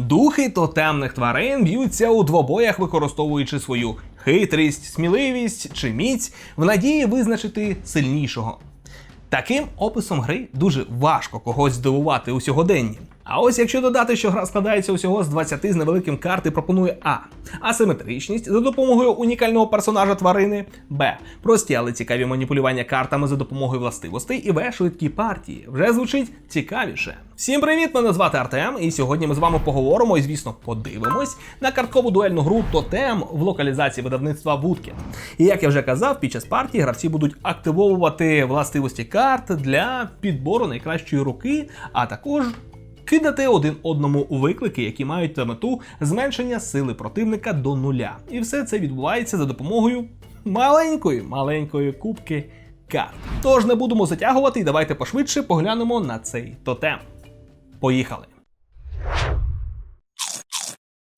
Духи тотемних тварин б'ються у двобоях, використовуючи свою хитрість, сміливість чи міць в надії визначити сильнішого. Таким описом гри дуже важко когось здивувати у сьогоденні. А ось якщо додати, що гра складається усього з 20 з невеликим карт і пропонує А. Асиметричність за допомогою унікального персонажа тварини, Б. Прості, але цікаві маніпулювання картами за допомогою властивостей і В. Швидкі партії. Вже звучить цікавіше. Всім привіт! Мене звати Артем, і сьогодні ми з вами поговоримо і, звісно, подивимось на карткову дуельну гру Тотем в локалізації видавництва Woodkit. І як я вже казав, під час партії гравці будуть активовувати властивості карт для підбору найкращої руки, а також кидати один одному виклики, які мають за мету зменшення сили противника до нуля. І все це відбувається за допомогою маленької, маленької кубки карт. Тож не будемо затягувати і давайте пошвидше поглянемо на цей тотем. Поїхали!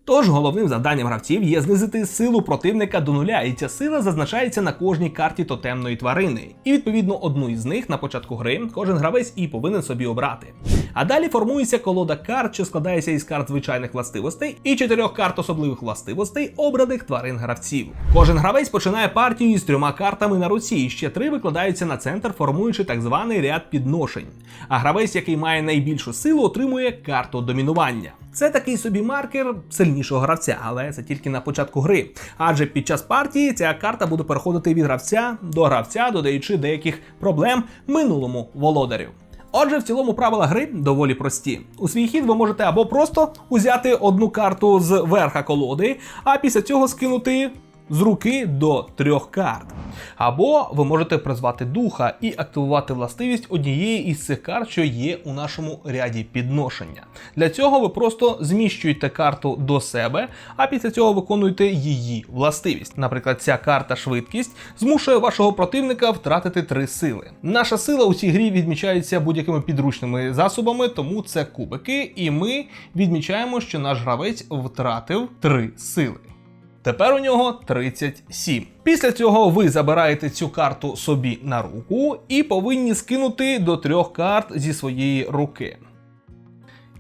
Тож головним завданням гравців є знизити силу противника до нуля, і ця сила зазначається на кожній карті тотемної тварини. І відповідно одну із них на початку гри кожен гравець і повинен собі обрати. А далі формується колода карт, що складається із карт звичайних властивостей і чотирьох карт особливих властивостей, обраних тварин гравців. Кожен гравець починає партію із трьома картами на руці, і ще три викладаються на центр, формуючи так званий ряд підношень. А гравець, який має найбільшу силу, отримує карту домінування. Це такий собі маркер сильнішого гравця, але це тільки на початку гри. Адже під час партії ця карта буде переходити від гравця до гравця, додаючи деяких проблем минулому володарю. Отже, в цілому правила гри доволі прості. У свій хід ви можете або просто узяти одну карту з верха колоди, а після цього скинути з руки до трьох карт. Або ви можете призвати духа і активувати властивість однієї із цих карт, що є у нашому ряді підношення. Для цього ви просто зміщуєте карту до себе, а після цього виконуєте її властивість. Наприклад, ця карта швидкість змушує вашого противника втратити три сили. Наша сила у цій грі відмічається будь-якими підручними засобами, тому це кубики, і ми відмічаємо, що наш гравець втратив три сили. Тепер у нього 37. Після цього ви забираєте цю карту собі на руку і повинні скинути до трьох карт зі своєї руки.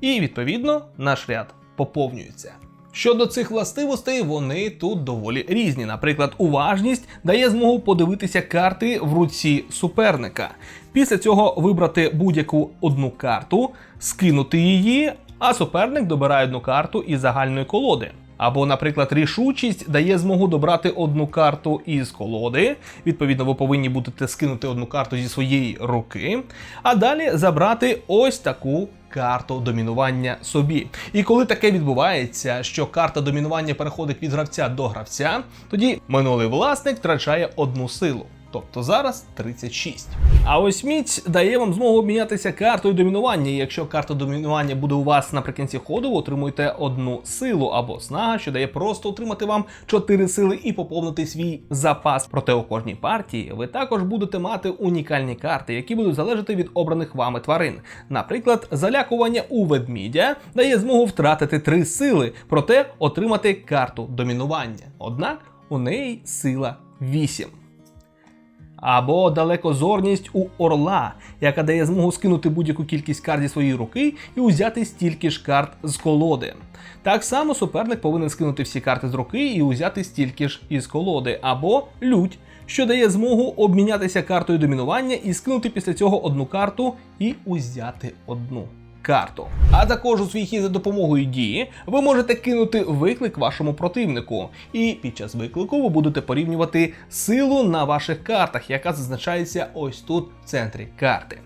І відповідно наш ряд поповнюється. Щодо цих властивостей, вони тут доволі різні. Наприклад, уважність дає змогу подивитися карти в руці суперника. Після цього вибрати будь-яку одну карту, скинути її, а суперник добирає одну карту із загальної колоди. Або, наприклад, рішучість дає змогу добрати одну карту із колоди. Відповідно, ви повинні будете скинути одну карту зі своєї руки, а далі забрати ось таку. Карту домінування собі. І коли таке відбувається, що карта домінування переходить від гравця до гравця, тоді минулий власник втрачає одну силу. Тобто зараз 36. А ось міць дає вам змогу обмінятися картою домінування. І якщо карта домінування буде у вас наприкінці ходу, ви отримуєте одну силу або снага, що дає просто отримати вам 4 сили і поповнити свій запас. Проте у кожній партії ви також будете мати унікальні карти, які будуть залежати від обраних вами тварин. Наприклад, залякування у ведмідя дає змогу втратити 3 сили, проте отримати карту домінування. Однак у неї сила 8 або далекозорність у орла, яка дає змогу скинути будь-яку кількість карт зі своєї руки і узяти стільки ж карт з колоди. Так само суперник повинен скинути всі карти з руки і узяти стільки ж із колоди, або лють, що дає змогу обмінятися картою домінування і скинути після цього одну карту і узяти одну карту. А також у свій хід за допомогою дії ви можете кинути виклик вашому противнику, і під час виклику ви будете порівнювати силу на ваших картах, яка зазначається ось тут в центрі карти.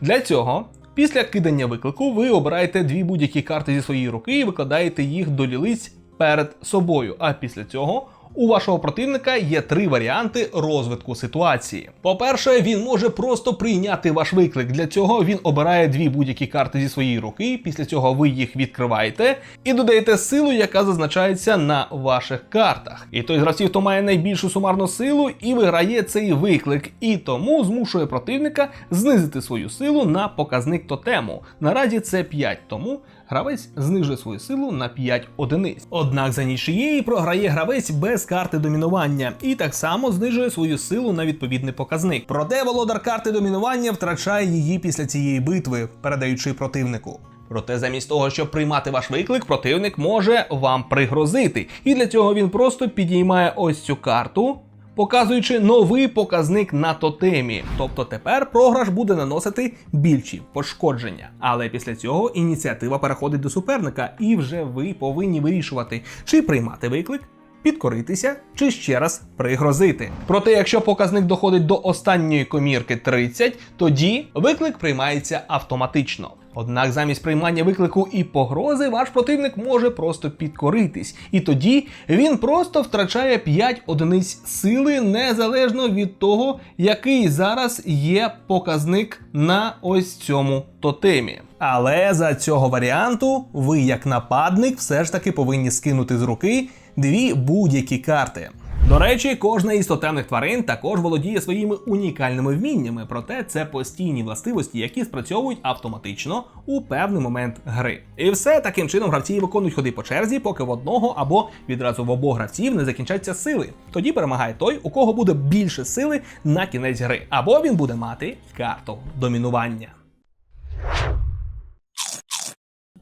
Для цього. Після кидання виклику ви обираєте дві будь-які карти зі своєї руки і викладаєте їх до лілиць перед собою. А після цього у вашого противника є три варіанти розвитку ситуації. По-перше, він може просто прийняти ваш виклик. Для цього він обирає дві будь-які карти зі своєї руки. Після цього ви їх відкриваєте і додаєте силу, яка зазначається на ваших картах. І той з гравців, хто має найбільшу сумарну силу, і виграє цей виклик, і тому змушує противника знизити свою силу на показник тотему. Наразі це 5, тому гравець знижує свою силу на 5 одиниць. Однак за нічиєї програє гравець без карти домінування і так само знижує свою силу на відповідний показник. Проте володар карти домінування втрачає її після цієї битви, передаючи противнику. Проте замість того, щоб приймати ваш виклик, противник може вам пригрозити. І для цього він просто підіймає ось цю карту, показуючи новий показник на тотемі. Тобто тепер програш буде наносити більші пошкодження. Але після цього ініціатива переходить до суперника, і вже ви повинні вирішувати, чи приймати виклик. Підкоритися чи ще раз пригрозити. Проте, якщо показник доходить до останньої комірки 30, тоді виклик приймається автоматично. Однак замість приймання виклику і погрози ваш противник може просто підкоритись, і тоді він просто втрачає 5 одиниць сили незалежно від того, який зараз є показник на ось цьому тотемі. Але за цього варіанту ви, як нападник, все ж таки повинні скинути з руки дві будь-які карти. До речі, кожна із тотемних тварин також володіє своїми унікальними вміннями, проте це постійні властивості, які спрацьовують автоматично у певний момент гри. І все таким чином гравці виконують ходи по черзі, поки в одного або відразу в обох гравців не закінчаться сили. Тоді перемагає той, у кого буде більше сили на кінець гри, або він буде мати карту домінування.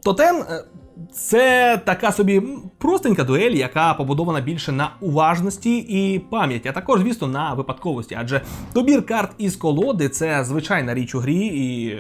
Тотем е, це така собі простенька дуель, яка побудована більше на уважності і пам'яті, а також, звісно, на випадковості. Адже добір карт із колоди це звичайна річ у грі, і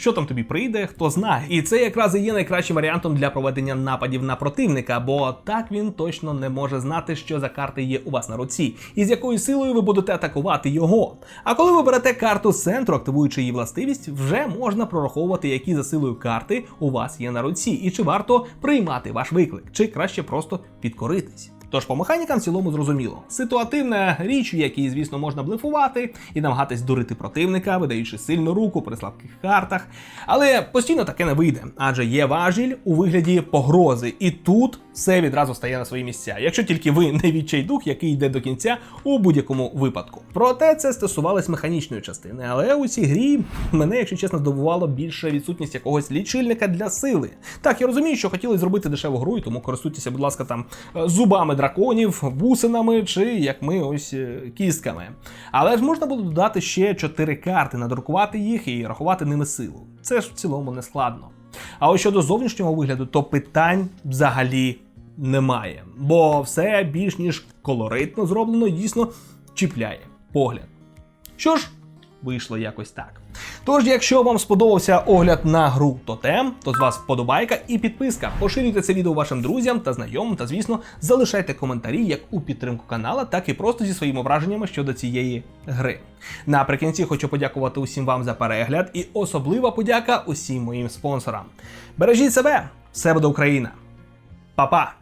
що там тобі прийде, хто знає. І це якраз і є найкращим варіантом для проведення нападів на противника, бо так він точно не може знати, що за карти є у вас на руці, і з якою силою ви будете атакувати його. А коли ви берете карту з центру, активуючи її властивість, вже можна прораховувати, які за силою карти у вас є на руці, і чи варто приймати ваш виклик, чи краще просто підкоритись. Тож по механікам в цілому зрозуміло. Ситуативна річ, в якій, звісно, можна блефувати і намагатись дурити противника, видаючи сильну руку при слабких картах. Але постійно таке не вийде, адже є важіль у вигляді погрози, і тут все відразу стає на свої місця, якщо тільки ви не відчайдух, який йде до кінця у будь-якому випадку. Проте це стосувалось механічної частини, але у цій грі мене, якщо чесно, здивувало більше відсутність якогось лічильника для сили. Так, я розумію, що хотіли зробити дешеву гру, і тому користуйтеся, будь ласка, там е, зубами драконів, бусинами чи як ми ось е, кістками. Але ж можна було додати ще 4 карти, надрукувати їх і рахувати ними силу. Це ж в цілому не складно. А ось щодо зовнішнього вигляду, то питань взагалі немає, бо все більш ніж колоритно зроблено дійсно чіпляє погляд. Що ж, вийшло якось так. Тож, якщо вам сподобався огляд на гру Тотем, то з вас вподобайка і підписка. Поширюйте це відео вашим друзям та знайомим, та звісно, залишайте коментарі як у підтримку канала, так і просто зі своїми враженнями щодо цієї гри. Наприкінці хочу подякувати усім вам за перегляд і особлива подяка усім моїм спонсорам. Бережіть себе, все буде Україна. Па-па!